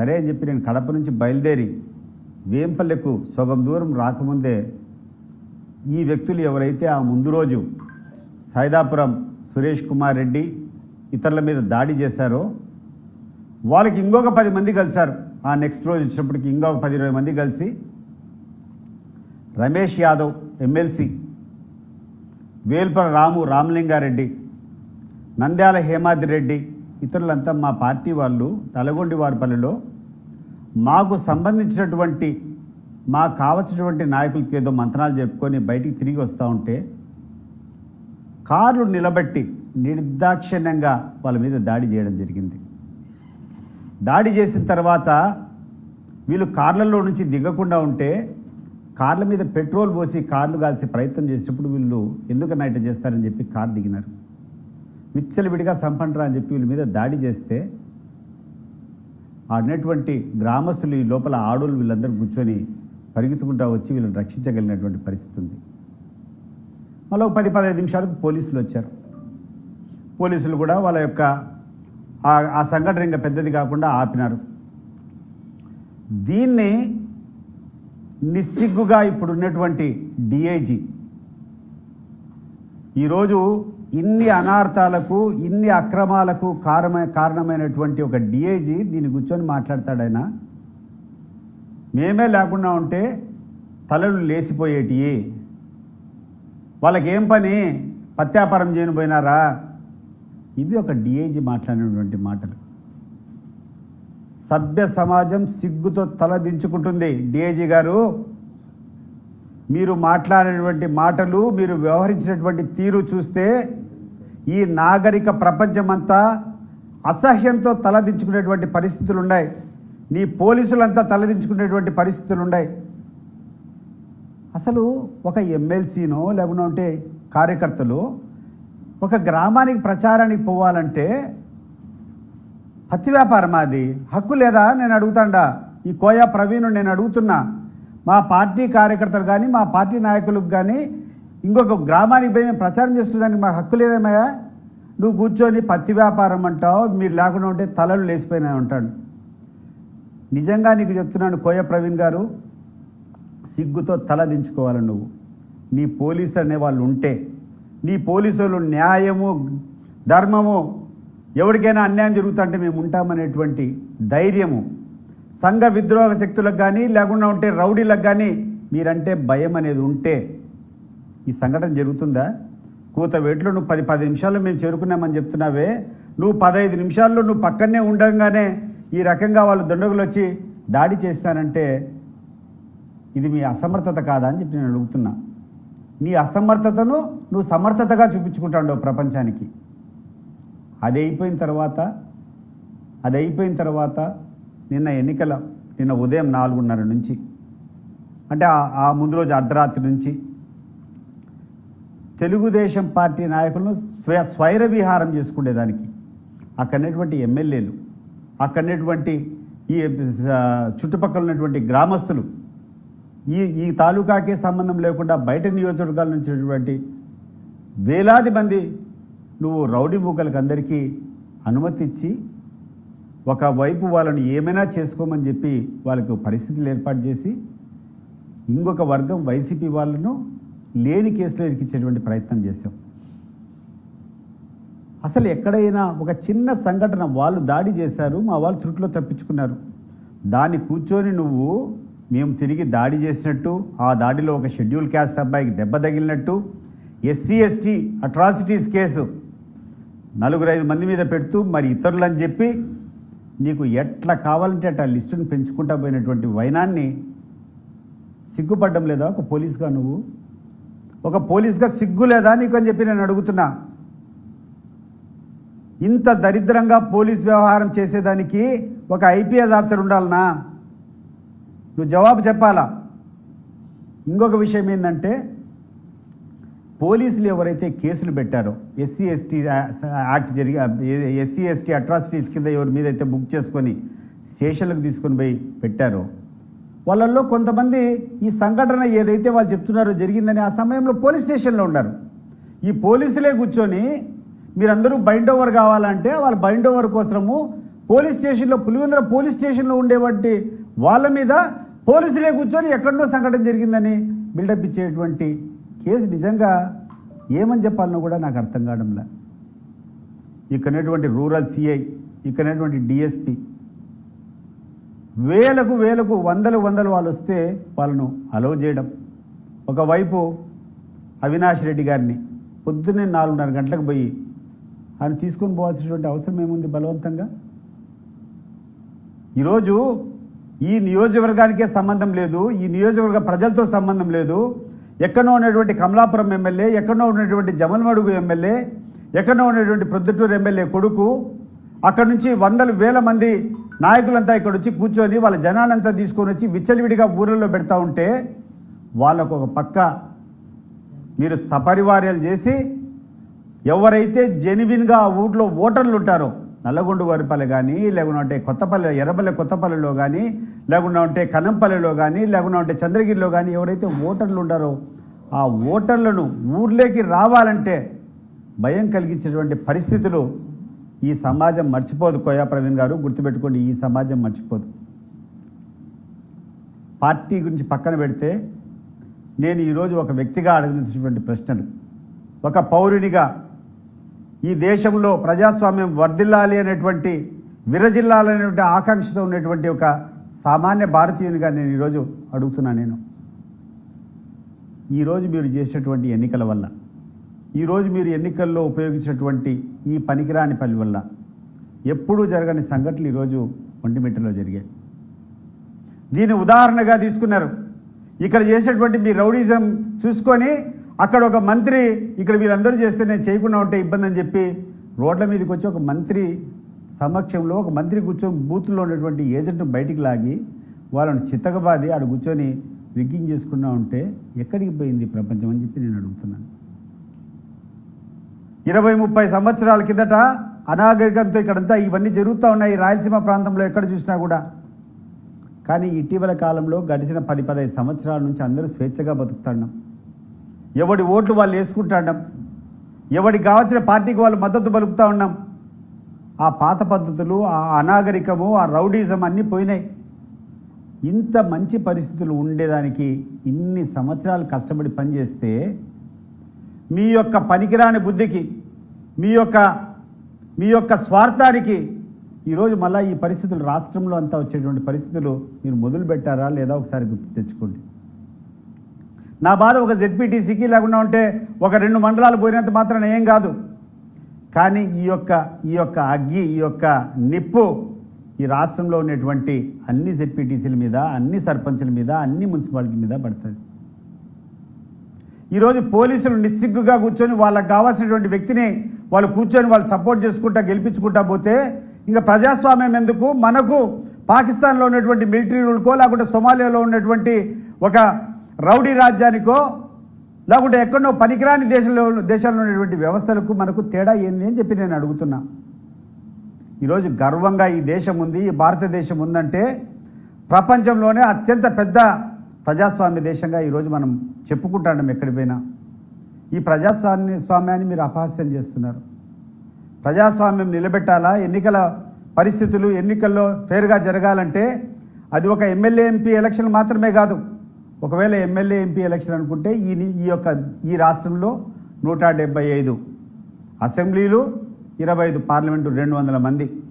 సరే అని చెప్పి నేను కడప నుంచి బయలుదేరి వేంపల్లెకు సగం దూరం రాకముందే ఈ వ్యక్తులు ఎవరైతే ఆ ముందు రోజు సైదాపురం సురేష్ కుమార్ రెడ్డి ఇతరుల మీద దాడి చేశారో వాళ్ళకి ఇంకొక పది మంది కలిశారు. ఆ నెక్స్ట్ రోజు వచ్చినప్పటికి ఇంకొక పది ఇరవై మంది కలిసి రమేష్ యాదవ్ ఎమ్మెల్సీ వేల్పర రాము రామలింగారెడ్డి నంద్యాల హేమాద్రి రెడ్డి ఇతరులంతా మా పార్టీ వాళ్ళు నల్గొండి వారిపల్లిలో మాకు సంబంధించినటువంటి మాకు కావలసినటువంటి నాయకులకి ఏదో మంత్రాలు చెప్పుకొని బయటికి తిరిగి వస్తూ ఉంటే కార్లు నిలబెట్టి నిర్దాక్షిణ్యంగా వాళ్ళ మీద దాడి చేయడం జరిగింది. దాడి చేసిన తర్వాత వీళ్ళు కార్లలో నుంచి దిగకుండా ఉంటే కార్ల మీద పెట్రోల్ పోసి కార్లు కాల్చే ప్రయత్నం చేసేటప్పుడు వీళ్ళు ఎందుకన్నా ఇట్లా చేస్తారని చెప్పి కార్ దిగినారు. విచ్చలవిడిగా సంపండ్రా అని చెప్పి వీళ్ళ మీద దాడి చేస్తే ఆడినటువంటి గ్రామస్తులు ఈ లోపల ఆడోళ్ళు వీళ్ళందరూ కూర్చొని పరిగెత్తుకుంటా వచ్చి వీళ్ళని రక్షించగలిగినటువంటి పరిస్థితి ఉంది. మళ్ళీ ఒక పది పదహైదు నిమిషాలకు పోలీసులు వచ్చారు. పోలీసులు కూడా వాళ్ళ యొక్క ఆ- సంఘటన ఇంకా పెద్దది కాకుండా ఆపినారు. దీన్ని నిస్సిగ్గుగా ఇప్పుడున్నటువంటి డిఐజీ ఈరోజు ఇన్ని అనార్థాలకు ఇన్ని అక్రమాలకు కారణ కారణమైనటువంటి ఒక డిఐజీ దీన్ని కూర్చొని మాట్లాడతాడైనా మేమే లేకుండా ఉంటే తలలు లేచిపోయేటివి వాళ్ళకి ఏం పని? పత్యాపారం చేయని పోయినారా? ఇవి ఒక డిఐజీ మాట్లాడినటువంటి మాటలు. సభ్య సమాజం సిగ్గుతో తల దించుకుంటుంది. డిఐజీ గారు మీరు మాట్లాడినటువంటి మాటలు మీరు వ్యవహరించినటువంటి తీరు చూస్తే ఈ నాగరిక ప్రపంచమంతా అసహ్యంతో తలదించుకునేటువంటి పరిస్థితులు ఉన్నాయి నీ పోలీసులంతా తలదించుకునేటువంటి పరిస్థితులు ఉన్నాయి అసలు ఒక ఎమ్మెల్సీనో లేకుంటే కార్యకర్తలు ఒక గ్రామానికి ప్రచారానికి పోవాలంటే పత్తి వ్యాపారం అది? హక్కు లేదా? నేను అడుగుతాండా. ఈ కోయా ప్రవీణ్ నేను అడుగుతున్నా. మా పార్టీ కార్యకర్తలు కానీ మా పార్టీ నాయకులకు కానీ ఇంకొక గ్రామానికి పోయి మేము ప్రచారం చేసుకునేదానికి మాకు హక్కు లేదేమయ్యా నువ్వు కూర్చొని పత్తి వ్యాపారం అంటావు మీరు లేకుండా ఉంటే తలలు లేచిపోయినా ఉంటాడు నిజంగా నీకు చెప్తున్నాను కోయ ప్రవీణ్ గారు సిగ్గుతో తల దించుకోవాలి నువ్వు. నీ పోలీసులు అనే వాళ్ళు ఉంటే నీ పోలీసులు న్యాయము ధర్మము ఎవరికైనా అన్యాయం జరుగుతుంటే మేము ఉంటామనేటువంటి ధైర్యము సంఘ విద్రోహ శక్తులకు కానీ లేకుండా ఉంటే రౌడీలకు కానీ మీరంటే భయం అనేది ఉంటే ఈ సంఘటన జరుగుతుందా? కూత కూతవేట్లో నువ్వు పది పది నిమిషాల్లో మేము చేరుకున్నామని చెప్తున్నావే. నువ్వు పదహైదు నిమిషాల్లో నువ్వు పక్కనే ఉండగానే ఈ రకంగా వాళ్ళు దండగులు వచ్చి దాడి చేస్తానంటే ఇది మీ అసమర్థత కాదా అని చెప్పి నేను అడుగుతున్నా. నీ అసమర్థతను నువ్వు సమర్థతగా చూపించుకుంటాడు ప్రపంచానికి. అది అయిపోయిన తర్వాత అది అయిపోయిన తర్వాత నిన్న ఎన్నికల నిన్న ఉదయం నాలుగున్నర నుంచి అంటే ఆ- ముందు రోజు అర్ధరాత్రి నుంచి తెలుగుదేశం పార్టీ నాయకులను స్వ స్వైర విహారం చేసుకునేదానికి అక్కడనేటువంటి ఎమ్మెల్యేలు అక్కడనేటువంటి ఈ చుట్టుపక్కల ఉన్నటువంటి గ్రామస్తులు ఈ ఈ తాలూకాకే సంబంధం లేకుండా బయట నియోజకవర్గాల నుంచినటువంటి వేలాది మంది నువ్వు రౌడీ మూకలకు అందరికీ అనుమతి ఇచ్చి ఒకవైపు వాళ్ళని ఏమైనా చేసుకోమని చెప్పి వాళ్ళకు పరిస్థితులు ఏర్పాటు చేసి ఇంకొక వర్గం వైసీపీ వాళ్ళను లేని కేసులో ఇరికించేటువంటి ప్రయత్నం చేశాం. అసలు ఎక్కడైనా ఒక చిన్న సంఘటన వాళ్ళు దాడి చేశారు మా వాళ్ళు త్రుట్లో తప్పించుకున్నారు. దాన్ని కూర్చొని నువ్వు మేము తిరిగి దాడి చేసినట్టు ఆ దాడిలో ఒక షెడ్యూల్ క్యాస్ట్ అబ్బాయికి దెబ్బ తగిలినట్టు ఎస్సీ ఎస్టీ అట్రాసిటీస్ కేసు నలుగురు ఐదు మంది మీద పెడుతూ మరి ఇతరులు అని చెప్పి నీకు ఎట్లా కావాలంటే అట్లా లిస్టును పెంచుకుంటా పోయినటువంటి వైనాన్ని సిగ్గుపడ్డం లేదా? ఒక పోలీస్గా నువ్వు? ఒక పోలీస్గా సిగ్గు లేదా నీకు అని చెప్పి నేను అడుగుతున్నా. ఇంత దరిద్రంగా పోలీస్ వ్యవహారం చేసేదానికి ఒక ఐపీఎస్ ఆఫీసర్ ఉండాలనా? నువ్వు జవాబు చెప్పాలా? ఇంకొక విషయం ఏంటంటే పోలీసులు ఎవరైతే కేసులు పెట్టారో ఎస్సీ ఎస్టీ యాక్ట్ జరిగి ఎస్సీ ఎస్టీ అట్రాసిటీస్ కింద ఎవరి మీద అయితే బుక్ చేసుకొని స్టేషన్లకు తీసుకొని పోయి పెట్టారో వాళ్ళల్లో కొంతమంది ఈ సంఘటన ఏదైతే వాళ్ళు చెప్తున్నారో జరిగిందని ఆ సమయంలో పోలీస్ స్టేషన్లో ఉన్నారు. ఈ పోలీసులే కూర్చొని మీరందరూ బైండ్ ఓవర్ కావాలంటే వాళ్ళ బైండ్ ఓవర్ కోసము పోలీస్ స్టేషన్లో పులివెందుల పోలీస్ స్టేషన్లో ఉండేవంటి వాళ్ళ మీద పోలీసులే కూర్చొని ఎక్కడో సంఘటన జరిగిందని బిల్డప్ ఇచ్చేటువంటి కేసు నిజంగా ఏమని చెప్పాలనో కూడా నాకు అర్థం కావడంలా. ఇక్కడటువంటి రూరల్ సిఐ ఇక్కడటువంటి డిఎస్పి వేలకు వేలకు వందలు వందలు వాళ్ళు వస్తే వాళ్ళను అలవ్ చేయడం. ఒకవైపు అవినాష్ రెడ్డి గారిని పొద్దున్నే నాలుగున్నర గంటలకు పోయి ఆయన తీసుకొని పోవాల్సినటువంటి అవసరం ఏముంది బలవంతంగా? ఈరోజు ఈ నియోజకవర్గానికే సంబంధం లేదు ఈ నియోజకవర్గ ప్రజలతో సంబంధం లేదు ఎక్కడో ఉన్నటువంటి కమలాపురం ఎమ్మెల్యే ఎక్కడో ఉన్నటువంటి జమల్మడుగు ఎమ్మెల్యే ఎక్కడో ఉన్నటువంటి ప్రొద్దుటూరు ఎమ్మెల్యే కొడుకు అక్కడ నుంచి వందల వేల మంది నాయకులంతా ఇక్కడ వచ్చి కూర్చొని వాళ్ళ జనానంతా తీసుకొని వచ్చి విచ్చలవిడిగా ఊళ్ళల్లో పెడతా ఉంటే వాళ్ళకు ఒక పక్క మీరు సపరివార్యాలు చేసి ఎవరైతే జెన్యున్గా ఆ ఊర్లో ఓటర్లు ఉంటారో నల్లగొండ వారిపల్లె కానీ లేకుండా ఉంటే కొత్తపల్లె ఎర్రపల్లె కొత్తపల్లెలో కానీ లేకుండా ఉంటే కనంపల్లెలో కానీ లేకుండా ఉంటే చంద్రగిరిలో కానీ ఎవరైతే ఓటర్లు ఉండారో ఆ ఓటర్లను ఊర్లోకి రావాలంటే భయం కలిగించేటువంటి పరిస్థితులు ఈ సమాజం మర్చిపోదు. కోయా ప్రవీణ్ గారు గుర్తుపెట్టుకోండి ఈ సమాజం మర్చిపోదు. పార్టీ గురించి పక్కన పెడితే నేను ఈరోజు ఒక వ్యక్తిగా అడగాల్సినటువంటి ప్రశ్నలు. ఒక పౌరునిగా ఈ దేశంలో ప్రజాస్వామ్యం వర్ధిల్లాలి అనేటువంటి విరజిల్లాలనేటువంటి ఆకాంక్షతో ఉన్నటువంటి ఒక సామాన్య భారతీయునిగా నేను ఈరోజు అడుగుతున్నా నేను. ఈరోజు మీరు చేసేటువంటి ఎన్నికల వల్ల ఈరోజు మీరు ఎన్నికల్లో ఉపయోగించినటువంటి ఈ పనికిరాని పని వల్ల ఎప్పుడూ జరగని సంఘటనలు ఈరోజు ఒంటిమిట్టలో జరిగాయి. దీన్ని ఉదాహరణగా తీసుకున్నారు. ఇక్కడ చేసేటువంటి మీ రౌడీజం చూసుకొని అక్కడ ఒక మంత్రి ఇక్కడ వీళ్ళందరూ చేస్తే నేను చేయకుండా ఉంటే ఇబ్బంది అని చెప్పి రోడ్ల మీదకి వచ్చి ఒక మంత్రి సమక్షంలో ఒక మంత్రి కూర్చొని బూత్లో ఉన్నటువంటి ఏజెంట్ బయటికి లాగి వాళ్ళని చిత్తకబాది ఆడ కూర్చొని రిగ్గింగ్ చేసుకున్నా ఉంటే ఎక్కడికి పోయింది ప్రపంచం అని చెప్పి నేను అడుగుతున్నాను. ఇరవై ముప్పై సంవత్సరాల కిందట అనాగరికంతో ఇక్కడంతా ఇవన్నీ జరుగుతూ ఉన్నాయి. రాయలసీమ ప్రాంతంలో ఎక్కడ చూసినా కూడా. కానీ ఇటీవల కాలంలో గడిచిన పది పదహైదు సంవత్సరాల నుంచి అందరూ స్వేచ్ఛగా బతుకుతున్నాం. ఎవడి ఓట్లు వాళ్ళు వేసుకుంటాం ఎవడికి కావాల్సిన పార్టీకి వాళ్ళు మద్దతు పలుకుతూ ఉన్నాం ఆ పాత పద్ధతులు ఆ అనాగరికము ఆ రౌడీజం అన్నీ పోయినాయి. ఇంత మంచి పరిస్థితులు ఉండేదానికి ఇన్ని సంవత్సరాలు కష్టపడి పనిచేస్తే మీ యొక్క పనికిరాని బుద్ధికి మీ యొక్క మీ యొక్క స్వార్థానికి ఈరోజు మళ్ళీ ఈ పరిస్థితులు రాష్ట్రంలో అంతా వచ్చేటువంటి పరిస్థితులు మీరు మొదలు పెట్టారా లేదా ఒకసారి గుర్తు తెచ్చుకోండి. నా బాధ ఒక జెడ్పీటీసీకి లేకుండా ఉంటే ఒక రెండు మండలాలు పోయినంత మాత్రం ఏం కాదు. కానీ ఈ యొక్క ఈ యొక్క అగ్గి ఈ యొక్క నిప్పు ఈ రాష్ట్రంలో ఉన్నటువంటి అన్ని జెడ్పీటీసీల మీద అన్ని సర్పంచుల మీద అన్ని మున్సిపాలిటీ మీద పడుతుంది. ఈరోజు పోలీసులు నిస్సిగ్గుగా కూర్చొని వాళ్ళకి కావాల్సినటువంటి వ్యక్తిని వాళ్ళు కూర్చొని వాళ్ళు సపోర్ట్ చేసుకుంటా గెలిపించుకుంటా పోతే ఇంకా ప్రజాస్వామ్యం ఎందుకు? మనకు పాకిస్తాన్లో ఉన్నటువంటి మిలిటరీ రూల్కో లేకుంటే సొమాలియాలో ఉన్నటువంటి ఒక రౌడీ రాజ్యానికో లేకుంటే ఎక్కడో పనికిరాని దేశంలో దేశాల్లో ఉన్నటువంటి వ్యవస్థలకు మనకు తేడా ఏంది అని చెప్పి నేను అడుగుతున్నా. ఈరోజు గర్వంగా ఈ దేశం ఉంది ఈ భారతదేశం ఉందంటే ప్రపంచంలోనే అత్యంత పెద్ద ప్రజాస్వామ్య దేశంగా ఈరోజు మనం చెప్పుకుంటాం ఎక్కడి పోయినా ఈ ప్రజాస్వామ్య స్వామ్యాన్ని మీరు అపహాస్యం చేస్తున్నారు. ప్రజాస్వామ్యం నిలబెట్టాలా? ఎన్నికల పరిస్థితులు ఎన్నికల్లో ఫేర్గా జరగాలంటే అది ఒక ఎమ్మెల్యే ఎంపీ ఎలక్షన్ మాత్రమే కాదు. ఒకవేళ ఎమ్మెల్యే ఎంపీ ఎలక్షన్ అనుకుంటే ఈ ఈ యొక్క ఈ రాష్ట్రంలో నూట డెబ్బై ఐదు అసెంబ్లీలు ఇరవై ఐదు పార్లమెంటు రెండు వందల మంది.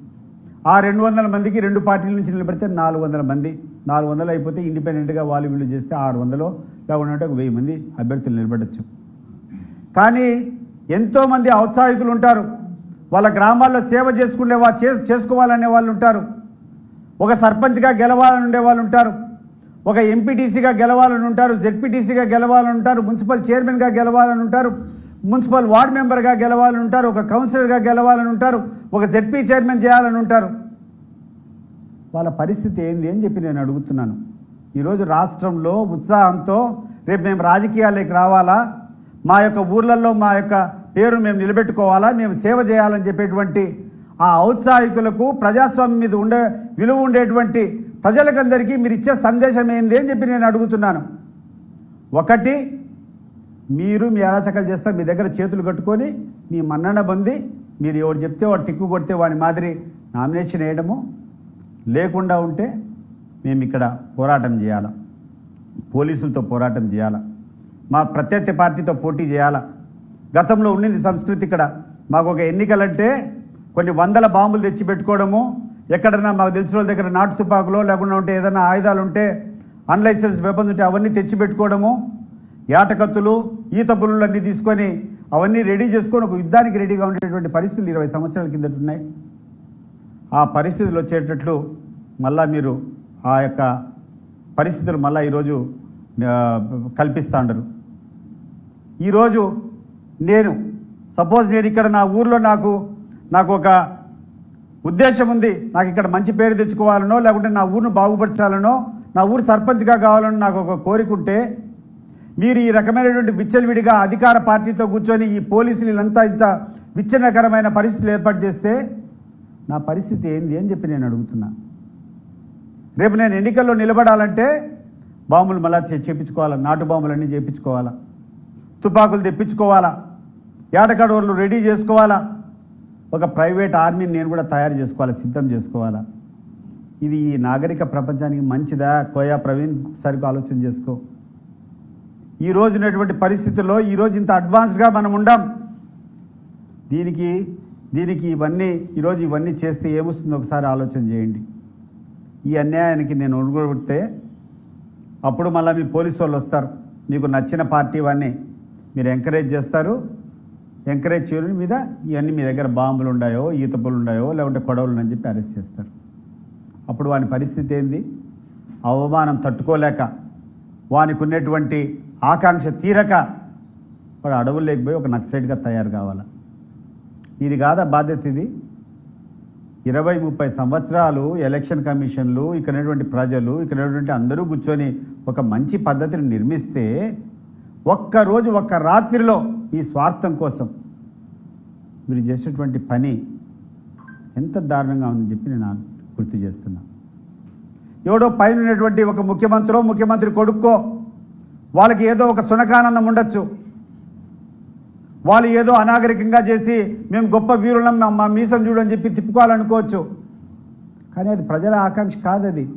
ఆ రెండు వందల మందికి రెండు పార్టీల నుంచి నిలబడితే నాలుగు వందల మంది. నాలుగు వందలు అయిపోతే ఇండిపెండెంట్గా వాళ్ళు వీళ్ళు చేస్తే ఆరు వందలు. లేకుంటే ఒక వెయ్యి మంది అభ్యర్థులు నిలబడచ్చు. కానీ ఎంతోమంది ఔత్సాహికులు ఉంటారు. వాళ్ళ గ్రామాల్లో సేవ చేసుకునే వా చే- చేసుకోవాలనే వాళ్ళు ఉంటారు. ఒక సర్పంచ్గా గెలవాలని ఉండే వాళ్ళు ఉంటారు. ఒక ఎంపీటీసీగా గెలవాలని ఉంటారు జెడ్పీటీసీగా గెలవాలని ఉంటారు మున్సిపల్ చైర్మన్గా గెలవాలని ఉంటారు మున్సిపల్ వార్డ్ మెంబర్గా గెలవాలని ఉంటారు ఒక కౌన్సిలర్గా గెలవాలని ఉంటారు ఒక జెడ్పీ చైర్మన్ చేయాలని ఉంటారు వాళ్ళ పరిస్థితి ఏంది అని చెప్పి నేను అడుగుతున్నాను. ఈరోజు రాష్ట్రంలో ఉత్సాహంతో రేపు మేము రాజకీయాల్లోకి రావాలా? మా యొక్క ఊర్లలో మా యొక్క పేరు మేము నిలబెట్టుకోవాలా? మేము సేవ చేయాలని చెప్పేటువంటి ఆ ఔత్సాహికులకు ప్రజాస్వామ్యం మీద ఉండే విలువ ఉండేటువంటి ప్రజలకందరికీ మీరు ఇచ్చే సందేశం ఏంది అని చెప్పి నేను అడుగుతున్నాను. ఒకటి మీరు మీ అరాచకాలు చేస్తే మీ దగ్గర చేతులు కట్టుకొని మీ మన్నన పొంది మీరు ఎవరు చెప్తే వాడు టిక్కు కొడితే వాడి మాదిరి నామినేషన్ వేయడము లేకుండా ఉంటే మేము ఇక్కడ పోరాటం చేయాలా. పోలీసులతో పోరాటం చేయాలా. మా ప్రత్యర్థి పార్టీతో పోటీ చేయాలా. గతంలో ఉండింది సంస్కృతి ఇక్కడ. మాకు ఒక ఎన్నికలంటే కొన్ని వందల బాంబులు తెచ్చి పెట్టుకోవడము ఎక్కడన్నా మాకు తెలిసిన వాళ్ళ దగ్గర నాటు తుపాకులో లేకుండా ఉంటే ఏదైనా ఆయుధాలు ఉంటే అన్లైసెన్స్ వెపన్స్ ఉంటే అవన్నీ తెచ్చి పెట్టుకోవడము ఏటకత్తులు ఈత పులులు అన్నీ తీసుకొని అవన్నీ రెడీ చేసుకొని ఒక యుద్ధానికి రెడీగా ఉండేటువంటి పరిస్థితులు ఇరవై సంవత్సరాల కిందట ఉన్నాయి. ఆ పరిస్థితులు వచ్చేటట్లు మళ్ళా మీరు ఆ యొక్క పరిస్థితులు మళ్ళీ ఈరోజు ఆ, కల్పిస్తా ఉండరు. ఈరోజు నేను సపోజ్ నేను ఇక్కడ నా ఊర్లో నాకు నాకు ఒక ఉద్దేశం ఉంది. నాకు ఇక్కడ మంచి పేరు తెచ్చుకోవాలనో లేకుంటే నా ఊరిని బాగుపరచాలనో నా ఊరు సర్పంచ్గా కావాలని నాకు ఒక కోరిక ఉంటే మీరు ఈ రకమైనటువంటి విచ్చలవిడిగా అధికార పార్టీతో కూర్చొని ఈ పోలీసులు వీళ్ళంతా ఇంత విచ్ఛిన్నకరమైన పరిస్థితులు ఏర్పాటు చేస్తే నా పరిస్థితి ఏంది అని చెప్పి నేను అడుగుతున్నా. రేపు నేను ఎన్నికల్లో నిలబడాలంటే బాంబులు మళ్ళా చేపించుకోవాలా నాటు బాంబులన్నీ చేపించుకోవాలా తుపాకులు తెప్పించుకోవాలా ఏటకాడోళ్ళు రెడీ చేసుకోవాలా ఒక ప్రైవేట్ ఆర్మీని నేను కూడా తయారు చేసుకోవాలా సిద్ధం చేసుకోవాలా? ఇది ఈ నాగరిక ప్రపంచానికి మంచిదా? కోయా ప్రవీణ్ సరిగ్గా ఆలోచన చేసుకో. ఈ రోజునటువంటి ఉన్నటువంటి పరిస్థితుల్లో ఈరోజు ఇంత అడ్వాన్స్డ్గా మనం ఉండం. దీనికి దీనికి ఇవన్నీ ఈరోజు ఇవన్నీ చేస్తే ఏమొస్తుందో ఒకసారి ఆలోచన చేయండి. ఈ అన్యాయానికి నేను ఒడుగొడితే అప్పుడు మళ్ళీ మీ పోలీసు వాళ్ళు వస్తారు. మీకు నచ్చిన పార్టీ ఇవన్నీ మీరు ఎంకరేజ్ చేస్తారు. ఎంకరేజ్ చేయడం మీద ఇవన్నీ మీ దగ్గర బాంబులు ఉన్నాయో ఈతపులు ఉన్నాయో లేకుంటే కొడవలు అని చెప్పి అరెస్ట్ చేస్తారు. అప్పుడు వాని పరిస్థితి ఏంది? అవమానం తట్టుకోలేక వానికి ఉన్నటువంటి ఆకాంక్ష తీరక వాడు అడవులు లేకపోయి ఒక నక్సైడ్గా తయారు కావాలా? ఇది కాదా బాధ్యత ఇది? ఇరవై ముప్పై సంవత్సరాలు ఎలక్షన్ కమిషన్లు ఇక్కడటువంటి ప్రజలు ఇక్కడ అందరూ కూర్చొని ఒక మంచి పద్ధతిని నిర్మిస్తే ఒక్క రోజు ఒక్క రాత్రిలో ఈ స్వార్థం కోసం మీరు చేసేటువంటి పని ఎంత దారుణంగా ఉందని చెప్పి నేను గుర్తు చేస్తున్నా. ఎవడో పైన ఉన్నటువంటి ఒక ముఖ్యమంత్రో ముఖ్యమంత్రి కొడుక్కో వాళ్ళకి ఏదో ఒక సునకానందం ఉండొచ్చు. వాళ్ళు ఏదో అనాగరికంగా చేసి మేము గొప్ప వీరులం మా- మీసం చూడని చెప్పి తిప్పుకోవాలనుకోవచ్చు. కానీ అది ప్రజల ఆకాంక్ష కాదది.